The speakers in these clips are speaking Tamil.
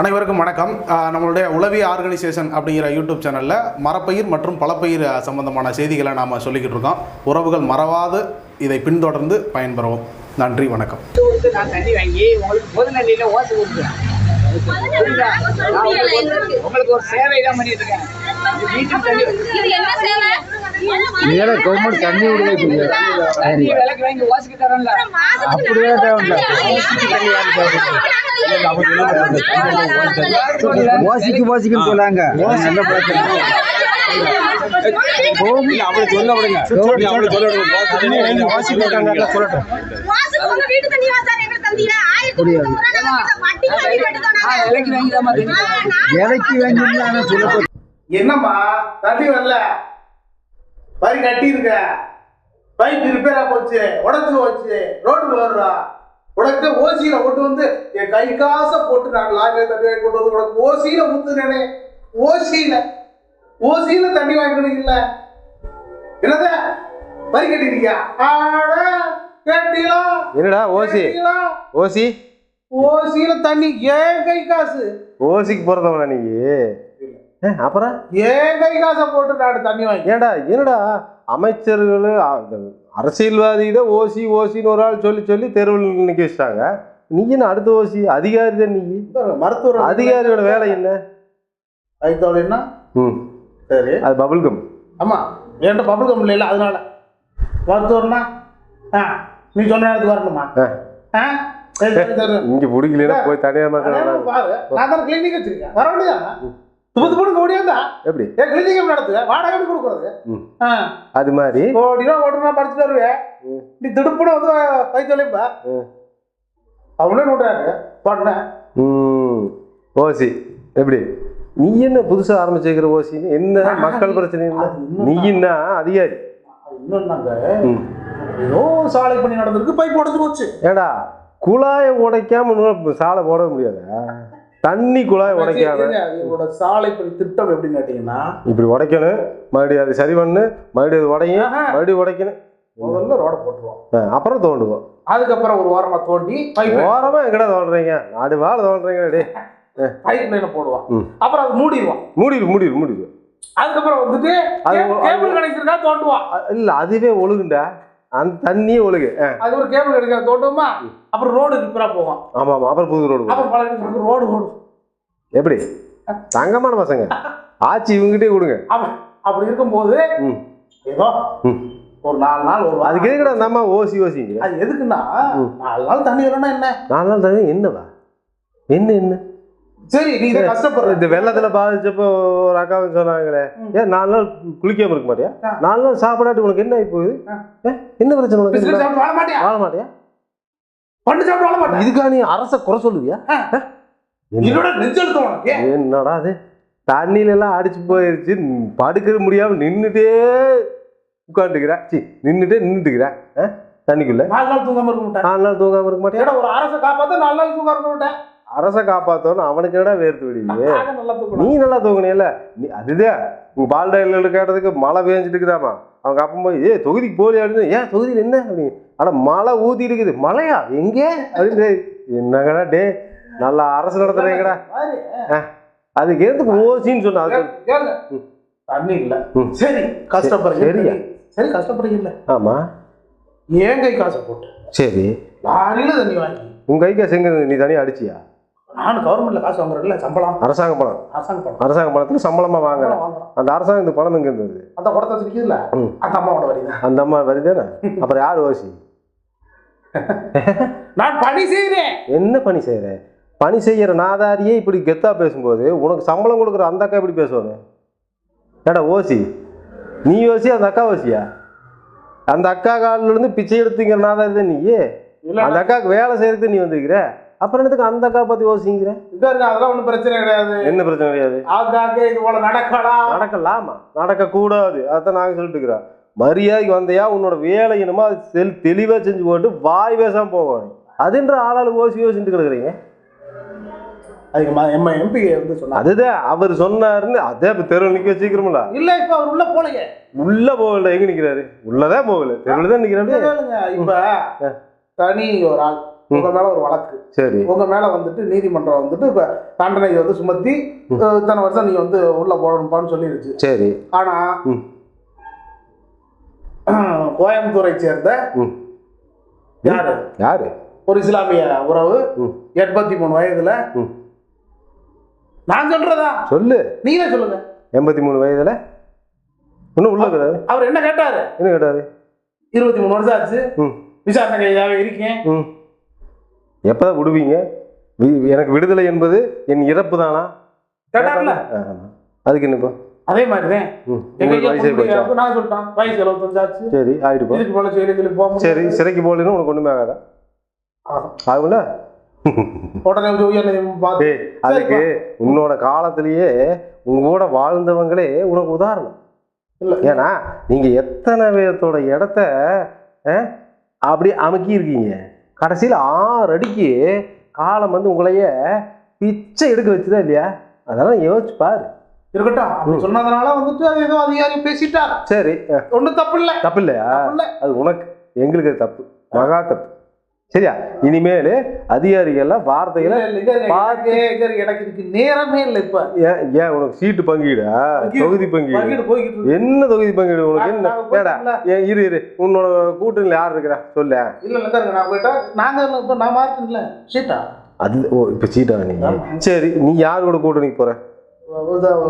அனைவருக்கும் வணக்கம். நம்மளுடைய உளவி ஆர்கனைசேஷன் அப்படிங்கிற யூடியூப் சேனலில் மரப்பயிர் மற்றும் பலப்பயிர் சம்பந்தமான செய்திகளை நாம் சொல்லிக்கிட்டு இருக்கோம். உறவுகள் மறவாது. இதை பின்தொடர்ந்து பயன்பெறவும். நன்றி வணக்கம். நான் தண்ணி வாங்கி உங்களுக்கு பொது நன்றியில் ஓசை கொடுக்குறேன் உங்களுக்கு- ஒரு சேவை தான் பண்ணிட்டு இருக்கேன் கவர்மெண்ட் தண்ணி விலைக்கு வாங்கி அப்படியே தேவையில்ல. ஓசிக்கு ஓசிக்குன்னு சொல்லாங்க நல்ல அப்படி சொல்ல விடுங்க. சொல்ல உங்க என்னம்மா தண்ணி வரல? வரி கட்டி இருக்க பைப் ரிப்பேரா போச்சு உடச்சு போச்சு ரோடு போடுறா உனக்கு ஓசியில கொண்டு வந்து என் கை காசை போட்டு நான் லாரியில தண்ணி வாங்கி கொண்டு வந்து உனக்கு ஓசியில ஊத்துனேனே. ஓசியில. ஓசியில தண்ணி வாங்கிக்கணும் இல்ல. என்னது? வரி கட்டிருக்கியா ஆட. கேட்டீங்களா? என்னடா ஓசி? ஓசி? ஓசியில தண்ணி ஏன் கை காசு? ஓசிக்கு பிறந்தவனா நீ. அப்புறம்? ஏன் கை காசை போட்டு நான் தண்ணி வாங்கி ஏன்டா என்னடா? அமைச்சர்கள் அரசியல்வாதி தான் ஓசி ஓசின்னு ஒரு ஆள் சொல்லி சொல்லி தெருவில் நிற்க வச்சிட்டாங்க. நீ என்ன அடுத்த ஓசி? அதிகாரி தான் நீ? மருத்துவர் அதிகாரியோட வேலை என்ன? கைத்தோலைன்னா ம். சரி. அது பபுள் கம். ஆமா. என்கிட்ட பபுள் கம் இல்லை அதனால. மருத்துவர்னா ஆ. நீ சொன்ன நேரத்துக்கு வரணுமா. இங்க பிடிக்கலன்னா போய் அண்ணே, பாரு. நான் தான் கிளினிக் வச்சிருக்கேன். வர வேண்டியதானே துப்பு ஓடியாந்தா எப்படி? ஏன் கிளினிக் நடத்துவ? வாடகை கொடுக்குறது? அது மாதிரி? கோடி ரூபா படிச்சுட்டு வருவேன். நீ திடுப்புன்னு வந்து கைத்தொலைப்பா ம். அவனே நோட்டுறாங்க பண்ணேன் ஓசி எப்படி? நீ என்ன புதுசாக ஆரம்பிச்சிருக்கிற ஓசின்னு? என்ன மக்கள் பிரச்சனை இல்லை நீ என்ன அதிகாரி? ம். ஏதோ சாலை பணி நடந்திருக்கு பைப் உடஞ்சு போச்சு. ஏடா குழாயை உடைக்காம சாலை போட முடியாது? தண்ணி குழாய் உடைக்காம. இவரோட சாலை பணி திட்டம் எப்படின்னு கேட்டீங்கன்னா இப்படி உடைக்கணும் மறுபடியும் அது சரி பண்ணு மறுபடியும் அது உடையும். மறுபடியும் உடைக்கணும். முதல்ல ரோட போட்டுருவோம். அப்புறம் தோண்டுவோம். அதுக்கப்புறம் ஒரு வாரமா தோண்டி ஓரமா எங்கடா தோண்டுறீங்க? நாடு வாழ தோண்டுறீங்க டே பைப் லைனை போடுவான். அப்புறம் அது மூடிடுவான் மூடிடு மூடிடு மூடிடு. அதுக்கப்புறம் வந்துட்டு அது கேபிள் கனெக்ஷன் இருக்கா தோண்டுவான் இல்ல அதுவே ஒழுகுண்டா? அந்த தண்ணியே ஒழுகு. அது ஒரு கேபிள் கிடைக்கிற தோண்டுமா அப்புறம் ரோடு ரிப்பரா போவான் ஆமா ஆமா அப்புறம் புது ரோடு அப்புறம் பல ரோடு ஓடும். எப்படி? தங்கமான பசங்க. ஆட்சி இவங்ககிட்டே கொடுங்க. அப்ப- அப்படி இருக்கும்போது ஏதோ ஒரு நாலு நாள் ஒரு அதுக்கு எதுக்குடா நம்ம ஓசி ஓசிங்க அது எதுக்குன்னா ம். நாலு நாள் தண்ணி வரணும்னா என்ன? நாலு நாள் தண்ணி என்னவா? என்ன என்ன? சரி நீ இதை கஷ்டப்படுற. இந்த வெள்ளத்துல பாதிச்சப்போ ஒரு அக்கா வந்து சொன்னாங்களே ஏன் நாலு நாள் குளிக்காம இருக்க மாட்டியா. நாலு நாள் சாப்பிடாட்டி உனக்கு என்ன ஆகி போகுது? என்ன பிரச்சனை உனக்கு? வாழ மாட்டியா? வாழ மாட்டியா? பண்ணு சாப்பிட்டு வாழ மாட்டியா? இதுக்கா நீ அரச குறை சொல்லுவியா? என்னோட நெஞ்செழுத்தம் உனக்கு. என்னடா அது? தண்ணியில எல்லாம் அடிச்சு போயிருச்சு. படுக்க முடியாம நின்னுட்டே உட்காந்துக்கிற. சி நின்னுட்டே நின்றுட்டுக்கிற தண்ணிக்குள்ள? நாலு நாள் தூங்காம இருக்க மாட்டேன். நாலு நாள் தூங்காம இருக்க மாட்டியா? ஏடா ஒரு அரசை காப்பாத்த நாலு நாள் தூங்க இருக்க மாட்டேன். அரச காப்பாத்தோன்னு அவனுக்கு என்னடா வேர்த்து விடுவியே நீ நல்லா தூங்குனியல்ல? நீ அதுதான். உங்க பால் டைலர் கேட்டதுக்கு மழை பெஞ்சிட்டு இருக்குதாமா அவங்க அப்பா போய் ஏ தொகுதிக்கு போலி அப்படின்னு ஏன்? தொகுதியில் என்ன? அப்படின்னு. அட மழை ஊத்தி இருக்குது. மழையா? எங்கே? அப்படின்னு என்னங்கடா டே நல்லா அரசு நடத்துறீங்கடா. அதுக்கு எதுக்கு ஓசின்னு சொன்ன? அது. தண்ணி இல்ல. சரி கஷ்டப்படுறீங்க. சரியா? சரி கஷ்டப்படுறீங்க இல்ல. ஆமா. ஏன் கை காசை போட்டு? சரி. லாரியில தண்ணி வாங்கி. உங்க கைக்கு செங்க நீ தனியா அடிச்சியா? நான் கவர்மெண்ட்ல காசு வாங்குறேன்ல சம்பளம். அரசாங்க பணம். அரசாங்க பணம். அரசாங்க பணத்துல சம்பளமா வாங்குறேன். அந்த அரசாங்கத்துக்கு பணம் எங்க இருந்து அந்த குடத்தை வச்சிருக்கீங்கல்ல. அந்த அம்மாவோட வரி அந்த அம்மா வருதானே அப்புறம் யார் ஓசி? நான் பணி செய்கிறேன் என்ன பணி செய்யற பணி செய்யற நாதாரியே இப்படி கெத்தா பேசும்போது உனக்கு சம்பளம் கொடுக்குற அந்த அக்கா எப்படி பேசுவாங்க? ஏடா ஓசி நீ ஓசி அந்த அக்கா ஓசியா? அந்த அக்கா காலில் இருந்து பிச்சை எடுத்துங்கிற நாதாரி தான் நீ இல்ல அந்த அக்காவுக்கு வேலை செய்யறதுக்கு நீ வந்திருக்கிற? அப்புறம் என்னத்துக்கு அந்த அக்கா பத்தி இருக்க அதெல்லாம் ஒண்ணும் பிரச்சனை கிடையாது. என்ன பிரச்சனை கிடையாது? இது போல நடக்கலாம். நடக்கலாமா? நடக்கக்கூடாது. அதான் நாங்கள் சொல்லிட்டு இருக்கிறோம் மரியாதைக்கு வந்தையா உன்னோட வேலை என்னமோ அது தெளி தெளிவாக செஞ்சு போட்டு வாய் பேசாம போகணும் அதுன்ற ஆளாளுக்கு யோசி யோசிச்சுட்டு கிடக்குறீங்க. அதுக்கு எம் எம்பி வந்து சொன்னாரு. அதுதான் அவர் சொன்னாருன்னு அதே இப்போ தெருவில் நிற்க வச்சுக்கிறோம்ல. இல்ல இப்ப அவர் உள்ள போலங்க உள்ள போகல எங்க நிக்கிறாரு? உள்ளதான் போகல. தெருவில் தான் நிக்கிறாரு. இப்ப தனி ஒரு ஆள். உங்க மேல ஒரு வழக்கு. சரி. உங்க மேல வந்துட்டு நீதிமன்றம் வந்துட்டு இப்ப தண்டனை வந்து சுமத்தி இத்தனை வருஷம் நீங்க வந்து உள்ள போடணும்பான்னு சொல்லிருச்சு. சரி. ஆனா. கோயம்புத்தூரை சேர்ந்த. யாரு? யாரு? ஒரு இஸ்லாமிய உறவு. எண்பத்தி மூணு வயதுல. நான் சொல்றதா? சொல்லு. நீங்களே சொல்லுங்க. எண்பத்தி மூணு வயதுல? இன்னும் உள்ள அவர் என்ன கேட்டாரு? என்ன கேட்டாரு? இருபத்தி மூணு வருஷம் ஆச்சு. விசாரணை கைதாவே இருக்கேன். ம் எப்பதான் விடுவீங்க எனக்கு விடுதலை என்பது என் இறப்பு தானா. அதுக்கு என்ன இப்போ அதே மாதிரிதான். ம் எங்க உங்களுக்கு வயசே போச்சா? ஐயா நான் சொல்லிட்டான். வயசு எழுபத்தஞ்சு ஆச்சு. சரி ஆயிட்டு இதுக்கு போல செயலுக்கு போக சரி. சிறைக்கு போகலன்னு உனக்கு ஒண்ணுமே ஆகாதா? ஆகும். ஆகும்ல? உடனே அதுக்கு உன்னோட காலத்திலேயே உங்க கூட வாழ்ந்தவங்களே உனக்கு உதாரணம். இல்ல. ஏன்னா நீங்க எத்தனை பேர்த்தோட இடத்த அப்படி அமுக்கி இருக்கீங்க கடைசியில் ஆறு அடிக்கு காலம் வந்து உங்களையே பிச்சை எடுக்க வச்சுதா இல்லையா? அதெல்லாம் யோசிச்சு பாரு. இருக்கட்டும். அப்படி சொன்னதுனால வந்துட்டு அது ஏதோ அதிகாரி பேசிட்டார். சரி. ஒண்ணும் தப்பு இல்ல தப்பு இல்லையா அது உனக்கு. எங்களுக்கு தப்பு. மகா தப்பு. சரியா? இனிமேல் அதிகாரிகள்லாம் வார்த்தைகளை எனக்கு இதுக்கு நேரமே இல்ல இப்ப. ஏன் ஏன் உனக்கு சீட்டு பங்கீடா? தொகுதி பங்கீடு. என்ன தொகுதி பங்கீடு உனக்கு? என்ன? இரு இரு. உன்னோட கூட்டணியில் யார் இருக்கிறா? சொல்ல. இல்ல நான் போயிட்டா நாங்க இப்ப நான் மார்க்கெட்ல. சீட்டா? அது ஓ இப்போ சீட்டா நீ? சரி நீ யார் கூட கூட்டணிக்கு போற?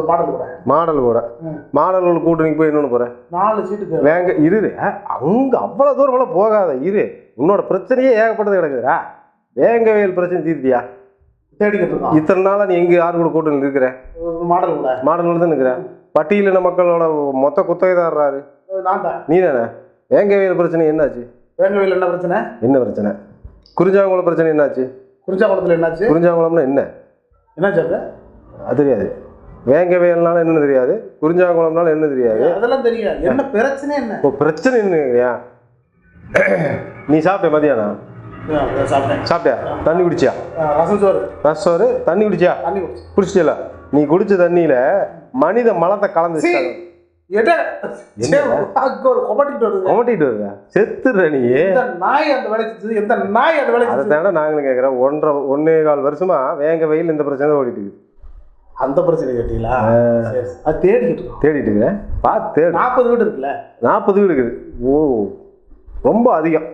மாடல் கூட. மாடல் கூட. ம். மாடல் கூட கூட்டணிக்கு போய் என்னன்னு போற? நாலு சீட்டுக்கு. வேங்க இரு. அங்க அவ்வளவு தூரம் போகாத இரு. உன்னோட பிரச்சனையே ஏகப்பட்டது கிடக்குதுடா. வேங்கவேல் பிரச்சனை தீர்த்தியா? இத்தனை நாளா நீ எங்க யார் கூட கூட்டணி இருக்கிற மாடல் கூட. மாடல் கூட தான் இருக்கிற பட்டியலின மக்களோட மொத்த குத்தகைதாரராரு. தான். நீ தானே? வேங்கவேல் பிரச்சனை என்னாச்சு? வேங்கவையில் என்ன பிரச்சனை? என்ன பிரச்சனை? குறிஞ்சாங்குளம் பிரச்சனை என்னாச்சு? குறிச்சாக்குளத்துல என்னாச்சு? குறிஞ்சாங்குளம்னா என்ன? என்ன சார் அது தெரியாது. வேங்கவேல்னால என்ன தெரியாது. குறிஞ்சாங்குளம்னால என்ன தெரியாது. அதெல்லாம் தெரியும் என்ன பிரச்சனை என்ன? இப்போ பிரச்சனை என்னங்கய்யா நீ சாப்பிட்ட மதியானம்? சாப்பிட்டியா? தண்ணி குடிச்சியா? ரசம் சோறு. ரசோரு தண்ணி குடிச்சியா? தண்ணி குடிச்சு. குடிச்சிட்டல நீ குடிச்ச தண்ணியில மனித மலத்தை கலந்து ஒன்னே கால் வருஷமா வேங்க வெயில் இந்த பிரச்சனை ஓடிட்டு இருக்குது. அந்த பிரச்சனை கேட்டீங்களா. அது தேடிட்டு இருக்கிறேன் பார்த்து நாற்பது வீடு இருக்குல்ல? நாற்பது வீடு இருக்குது. ஓ. ரொம்ப அதிகம்.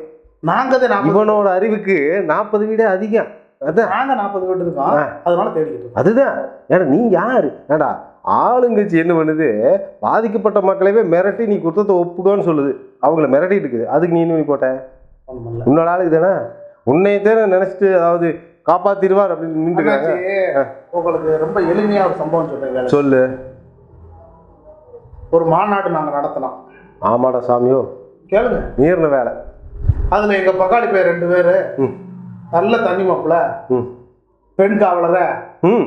நாங்க தான் நாற்பது இவனோட அறிவுக்கு நாற்பது வீடே அதிகம். அதான். நாங்க நாற்பது வீடு இருக்கோம். அதனால தேடிக்கிட்டு அதுதான். ஏடா நீ யாரு? ஏடா ஆளுங்கட்சி என்ன பண்ணுது? பாதிக்கப்பட்ட மக்களையே மிரட்டி நீ குற்றத்தை ஒப்புக்கோன்னு சொல்லுது. அவங்கள மிரட்டிட்டு இருக்குது. அதுக்கு நீ என்ன போட்ட. உன்னோட ஆளுக்கு தானே உன்னையத்தே நினைச்சிட்டு அதாவது காப்பாத்திடுவார் அப்படின்னு நின்றுக்கிறாங்க. அண்ணாச்சி, உங்களுக்கு ரொம்ப எளிமையா ஒரு சம்பவம் சொல்றேன் சொல்லு. ஒரு மாநாடு நாங்க நடத்தினோம். ஆமாடா சாமியோ. கேளுங்க. நீர்ன வேலை. அதுல எங்க பங்காளி பேர் ரெண்டு பேரு. நல்ல தண்ணி மாப்பிள பெண் காவலரை. ம்.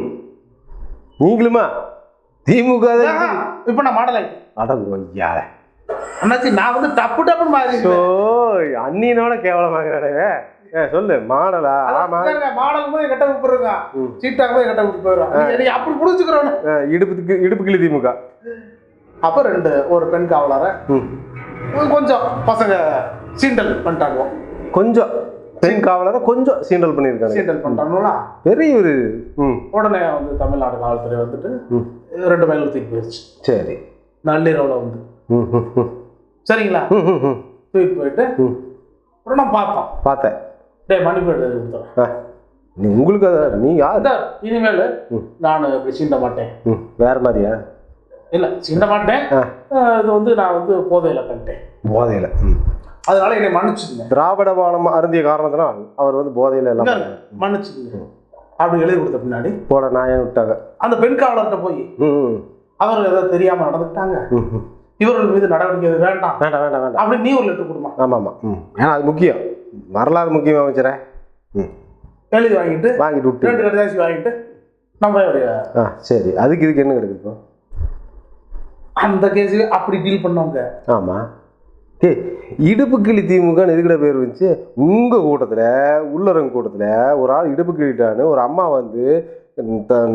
நீங்களுமா? திமுக இப்ப நான் மாடல் ஆயிட்டேன். அடங்கொய்யா அண்ணாச்சி நான் வந்து டப்பு டப்புன்னு மாறி ஸோ அண்ணியனோட கேவலமாகிறடவே ஏ சொல்லு மாடலா? ஆமா. மாடல் போய் கட்ட ம். சீட்டாக போய் கட்ட நீ அப்படி புடிச்சுக்கிறோன்னு ஆ, இடுப்புக்கு இடுப்பு கிளி திமுக. அப்ப ரெண்டு ஒரு பெண் காவலரை. ம். கொஞ்சம் பசங்க சீண்டல் பண்ணிட்டாங்க. கொஞ்சம் பெண் காவலரை கொஞ்சம் சீண்டல் பண்ணியிருக்காங்க சீண்டல் பண்ணிட்டாங்களா? பெரிய ஒரு உடனே வந்து தமிழ்நாடு காவல்துறை வந்துட்டு. ரெண்டு மைல் தூக்கி போயிடுச்சு சரி. நள்ளிரவுல வந்து. சரிங்களா? தூக்கி போயிட்டு உடனே பார்த்தோம் பார்த்தேன். டே மன்னிப்பு ஆ. நீ உங்களுக்கு நீ யார்? இனிமேல். நான் சீண்ட மாட்டேன். வேற மாதிரியா? இல்ல சீண்ட மாட்டேன். இது வந்து நான் வந்து போதையில பண்ணிட்டேன். போதையில் அதனால என்னை மன்னிச்சுங்க திராவிட பானம் அருந்திய காரணத்தினால் அவர் வந்து போதையில் எல்லாம். மன்னிச்சுங்க அப்படி எழுதி கொடுத்த பின்னாடி போட நாயன் விட்டாங்க. அந்த பெண் காவலர்கிட்ட போய் ம் ம், அவர் ஏதோ தெரியாம ம். இவர்கள் மீது நடவடிக்கை வேண்டாம். வேண்டாம் வேண்டாம் வேண்டாம். அப்படி நீ ஒரு லெட்டர் கொடுமா. ஆமாம் ஆமாம் ஏன்னா அது முக்கியம். வரலாறு முக்கியம் அமைச்சரே? எழுதி வாங்கிட்டு வாங்கிட்டு விட்டு. ரெண்டு கடிதாசி வாங்கிட்டு நம்ம சரி. அதுக்கு இதுக்கு என்ன கிடைக்குது இப்போ? அந்த கேஸ் அப்படி டீல் பண்ணவங்க. ஆமாம் ஏய் இடுப்பு கிளி திமுகன்னு எதுக்கிட பேர் வந்துச்சு? உங்கள் கூட்டத்தில் உள்ளரங்க கூட்டத்தில் ஒரு ஆள் இடுப்பு கிளிட்டான்னு ஒரு அம்மா வந்து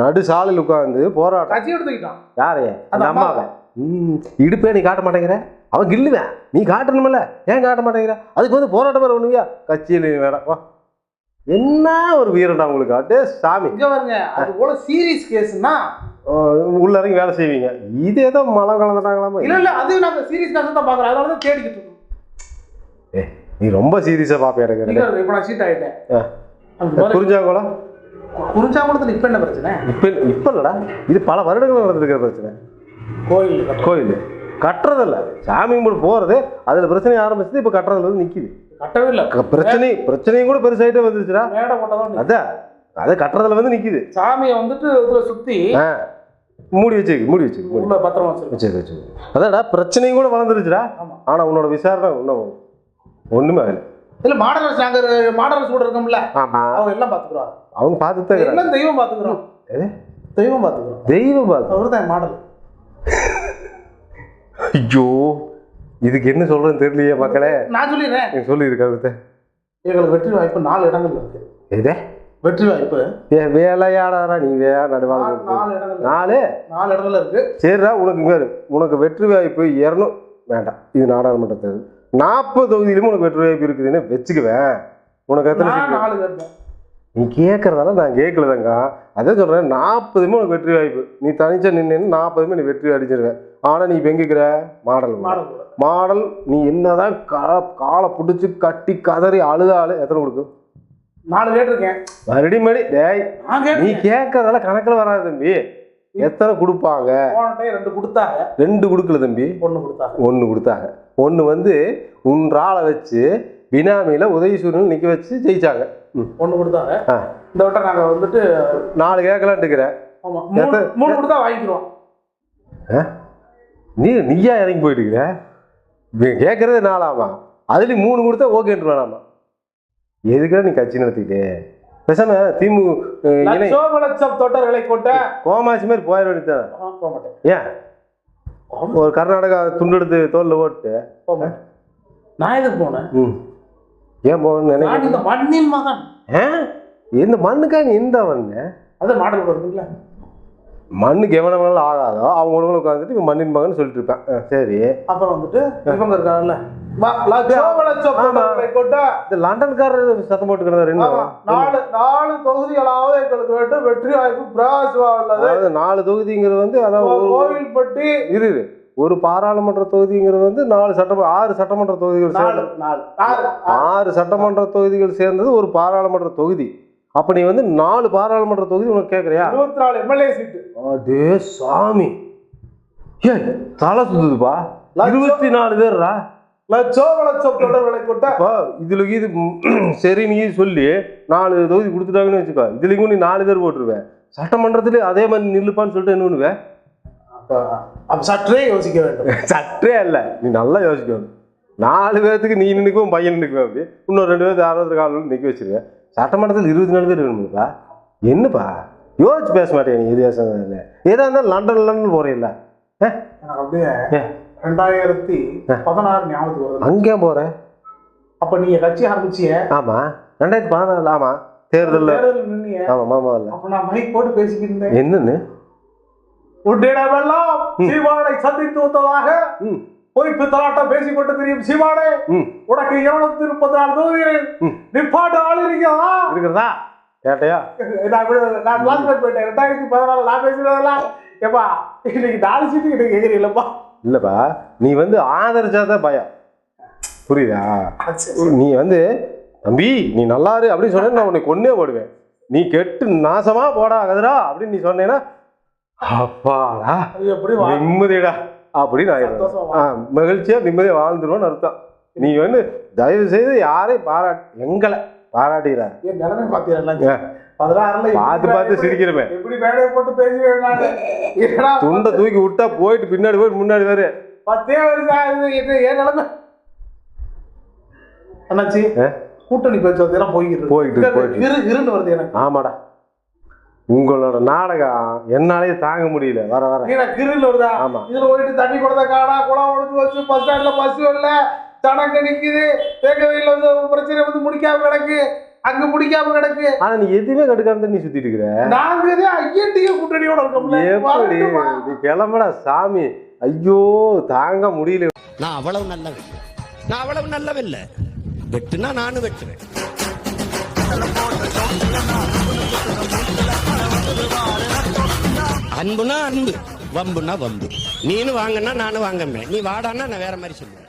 நடு சாலையில் உட்காந்து போராட்டம். கட்சி எடுத்துக்கிட்டான். யாரைய அந்த அம்மாவை. இடுப்பே நீ காட்ட மாட்டேங்கிற. அவன் கில்லுவேன் நீ காட்டணுமில்ல. ஏன் காட்ட மாட்டேங்கிற? அதுக்கு வந்து போராட்டம் வேறு ஒன்றுவியா கட்சியில் வேணாம். வா. என்ன ஒரு வீரன்டா உங்களுக்கு? அட்டே சாமி. இங்க பாருங்க அது போல சீரியஸ் கேஸ்னா உள்ள இறங்கி வேலை செய்வீங்க. இது ஏதோ மலம் கலந்துட்டாங்களாமா? இல்ல இல்ல அது நாங்க சீரியஸ் கேஸ் தான் பாக்குறோம் அதனால தான் தேடிக்கிட்டு இருக்கோம். ஏ நீ ரொம்ப சீரியஸாக பார்ப்பேன் எனக்கு இப்ப நான் சீட் ஆயிட்டேன். ஆ. அது பாருங்க, புரிஞ்சாங்களா குறிஞ்சாங்குளத்துல இப்ப என்ன பிரச்சனை? இப்போ இப்போ இல்லைடா. இது பல வருடங்கள் நடந்திருக்கிற பிரச்சனை. கோயில். கோயில். கட்டுறதில்ல. சாமி கும்பிட்டு போகிறது அதில் பிரச்சனை ஆரம்பிச்சது இப்போ கட்டுறதுல நிற்கிது கட்டவே இல்ல. பிரச்சனை பிரச்சனையும் கூட பெருசாயிட்டே வந்துருச்சுடா. அதான் அது கட்டுறதுல வந்து நிற்கிது சாமியை வந்துட்டு இதுல சுத்தி மூடி வச்சுக்கு மூடி மூடி. உள்ள பத்திரமா வச்சுக்கு வச்சுக்கு அதான்டா பிரச்சனையும் கூட வளர்ந்துருச்சுடா. ஆமா. ஆனால் உன்னோட விசாரணை இன்னும் ஒன்றுமே ஆகல. இல்ல மாடலர்ஸ் நாங்க மாடலர்ஸ் கூட இருக்கோம்ல. ஆமாம் அவங்க எல்லாம் பாத்துக்கிறோம் அவங்க பார்த்துட்டு தான். எல்லாம் தெய்வம் பாத்துக்கிறோம்? தெய்வம் பாத்துக்கிறோம். தெய்வம் பார்த்து அவர் தான் மாடல். ஐயோ இதுக்கு என்ன சொல்றேன்னு தெரியலையே மக்களே. நான் சொல்லிடுறேன். நீ சொல்லியிருக்க எங்களுக்கு வெற்றி வாய்ப்பு நாலு இடங்கள்ல இருக்கு. எதே? வெற்றி வாய்ப்பு. வேலையாடாரா நீ? வே நாலு நடுவாங்க நாலு நாலு? இடங்கள்ல இருக்கு. சரிடா உனக்கு இரு. உனக்கு வெற்றி வாய்ப்பு இரநூ வேண்டாம். இது நாடாளுமன்ற தேர்தல் நாற்பது தொகுதியிலுமே உனக்கு வெற்றி வாய்ப்பு இருக்குதுன்னு வச்சுக்குவேன். உனக்கு எத்தனை நீ கேட்கறதால நான் கேட்கலதாங்க. அதே சொல்றேன் நாற்பதுமே உனக்கு வெற்றி வாய்ப்பு. நீ தனிச்சா நின்று நாற்பதுமே நீ வெற்றி அடிச்சிருவேன் ஆனா நீ இப்போ எங்கிக்கிற? மாடல் மாடல் மாடல் நீ என்னதான் கா காலை பிடிச்சி கட்டி கதறி அழுதாலு எத்தனை கொடுக்கும்? நாலு கேட்டிருக்கேன் மறுபடியும் மறுபடி டேய் நீ கேட்கறதால கணக்கில் வராது தம்பி. எத்தனை கொடுப்பாங்க? ரெண்டு கொடுத்தாங்க. ரெண்டு கொடுக்கல தம்பி. ஒண்ணு கொடுத்தாங்க. ஒன்று கொடுத்தாங்க. ஒன்று வந்து உன்றாளை வச்சு பினாமியில் உதவி சூரியன் நிற்க வச்சு ஜெயிச்சாங்க. ஒண்ணு கொடுத்தாங்க. இந்த வட்டம் நாங்க வந்துட்டு நாலு கேட்கலான்ட்டு இருக்கிறேன். மூணு கொடுத்தா வாங்கிக்கிறோம் நீ நீயா இறங்கி போயிட்டு இருக்கிற? கேட்கறது நாலாமா அதுலேயும் மூணு கொடுத்தா ஓகேன்ட்டு வேணாமா எதுக்குடா நீ கட்சி நடத்திக்கிட்டு? பேசாம திமு அஹ், இணை லட்சோப லட்சம் தொட்டர்களை கொட்ட கோமாசி மாதிரி போயிட வேண்டியதான் ஆ, போக மாட்டேன். ஏன்? ஒரு கர்நாடகா துண்டெடுத்து தோல்ல ஓட்டு நான் எதுக்கு போனேன்? ஏன் போகணும்னு நான் நினைக்கிறேன் இந்த மண்ணின் மகன். ஆ? இந்த மண்ணுக்கா நீ எந்த வந்த அது மாடல் இருக்குல்ல மண்ணுக்கு எவன வேணாலும் ஆகாதோ அவங்க உடம்புல உட்காந்துட்டு மண்ணின் மகன் சொல்லிட்டு இருப்பேன். சரி. அப்புறம் வந்துட்டு இவங்க இருக்காங்கல்ல. லண்டன்காரர் சத்தம் போட்டு கிடந்தாரு என்ன ஆமா, நாலு நாலு தொகுதிகளாவது எங்களுக்கு வேண்டும் வெற்றி வாய்ப்பு பிராசுவா உள்ளது. நாலு தொகுதிங்கிறது வந்து அதாவது ஒரு- கோவில்பட்டி. இரு. ஒரு பாராளுமன்ற தொகுதிங்கிறது வந்து நாலு சட்டமன்ற ஆறு சட்டமன்ற தொகுதிகள் சேர்ந்தது. ஆறு சட்டமன்ற தொகுதிகள் சேர்ந்தது ஒரு பாராளுமன்ற தொகுதி. அப்ப நீ வந்து நாலு பாராளுமன்ற தொகுதி உனக்கு கேட்குறியா இருபத்தி நாலு எம்எல்ஏ சீட்டு. அடே சாமி. ஏ தலை சுத்துதுப்பா. இருபத்தி நாலு பேர்ரா? லட்சோப லட்சம் தொண்டர்களை கொட்ட இதுல இது சரி நீ சொல்லி நாலு தொகுதி கொடுத்துட்டாங்கன்னு வச்சுக்கோ இதுலயும் நீ நாலு பேர் போட்டுருவேன். சட்டமன்றத்துல அதே மாதிரி நில்லுப்பான்னு சொல்லிட்டு என்ன பண்ணுவேன் சற்றே யோசிக்க வேண்டும். சற்றே அல்ல நீ நல்லா யோசிக்கணும். நாலு பேர்த்துக்கு நீ நின்றுக்குவோம் பையன் நின்றுக்குவேன் அப்படி. இன்னொரு ரெண்டு பேர்த்து அறுபது காலம் நிற்க வச்சிருவேன். சட்டமன்றத்தில் இருபத்தி நாலு பேர் வேணும்ப்பா என்னப்பா? யோசிச்சு பேச மாட்டேன் நீ? இது இல்லை. ஏதா இருந்தாலும் லண்டன் லண்டன் எனக்கு அப்படியே. ரெண்டாயிரத்தி பதினாறு ஞாபகத்துக்கு வருது. அங்கே போறேன் அப்ப நீங்க கட்சி ஆரம்பிச்சிய. ஆமா. ரெண்டாயிரத்தி பதினாலு ஆமா. தேர்தல் நின்னீங்க. ஆமா மாமா இல்லை அப்ப நான் மைக் போட்டு பேசிக்கிட்டு என்னன்னு? உன்னிடமெல்லாம் சீமானை சந்தித்து வந்ததாக போய் பித்தலாட்டம் பேசிக் கொண்டு தெரியும் சீமானே. உனக்கு இருநூத்தி முப்பத்தி நாலு தொகுதிகள் ம். நிப்பாட்டு ஆள் இருக்கா இருக்கிறதா? கேட்டையா? நான் போயிட்டேன். ரெண்டாயிரத்தி பதினாலு நான் பேசுறதெல்லாம் ஏப்பா இன்னைக்கு நாலு சீட்டு கிட்ட கேக்குறீங்களப்பா. இல்லப்பா நீ வந்து ஆதரிச்சாதான் பயம். புரியுதா? நீ வந்து தம்பி நீ நல்லா இரு அப்படின்னு சொன்னா நான் உன்னை கொன்னே போடுவேன். நீ கெட்டு நாசமா போடா கதிரா அப்படின்னு நீ சொன்னேன்னா அப்பாடா நிம்மதிடா அப்படின்னு ஆயிடும் மகிழ்ச்சியா நிம்மதியா வாழ்ந்துருவோன்னு அர்த்தம். நீ வந்து தயவு செய்து யாரையும் பாராட்டு எங்களை பாராட்டுகிறார் என் நிலைமை பாத்தீங்களா ஏ. பதினாறுல பார்த்து பார்த்து சிரிக்கிறவன். எப்படி மேடையை போட்டு பேசுவேன் துண்டை தூக்கி விட்டா போயிட்டு பின்னாடி போய் முன்னாடி வரு. பத்தே வருஷம் ஆகுது என் நிலைமை? அண்ணாச்சி? கூட்டணி பேச்சுவார்த்தையெல்லாம் போய்கிட்டு. போய்கிட்டு போய்கிட்டு கிறு கிறுன்னு வருது எனக்கு. ஆமாடா. உங்களோட நாடகம் என்னாலேயே தாங்க முடியல. வர வர. கிறுன்னு வருதா? ஆமா. இதுல போயிட்டு தண்ணி கொடுத்த காடா குளம் ஒடுத்து வச்சு பஸ் ஸ்டாண்ட்ல பஸ் வரல. தடங்க நிக்குது. தேக்க வெயில வந்து பிரச்சனை வந்து முடிக்காம கிடக்கு. அங்க முடிக்காம கிடக்கு. ஆனா நீ எதுவுமே கடுக்காம தான் நீ சுத்திட்டு இருக்கிற? நாங்க ஐஎன்டிஏ கூட்டணியோட இருக்கோம்ல. எப்படி? நீ கிளம்புடா சாமி. ஐயோ தாங்க முடியல. நான் அவ்வளவு நல்லவன் நான் அவ்வளவு நல்லவன் இல்ல. வெட்டுனா நானும் வெட்டுவேன். அன்புனா அன்பு வம்புனா வம்பு. நீனு வாங்கன்னா நானும் வாங்கமே நீ வாடான்னா நான் வேற மாதிரி சொல்லுவேன்.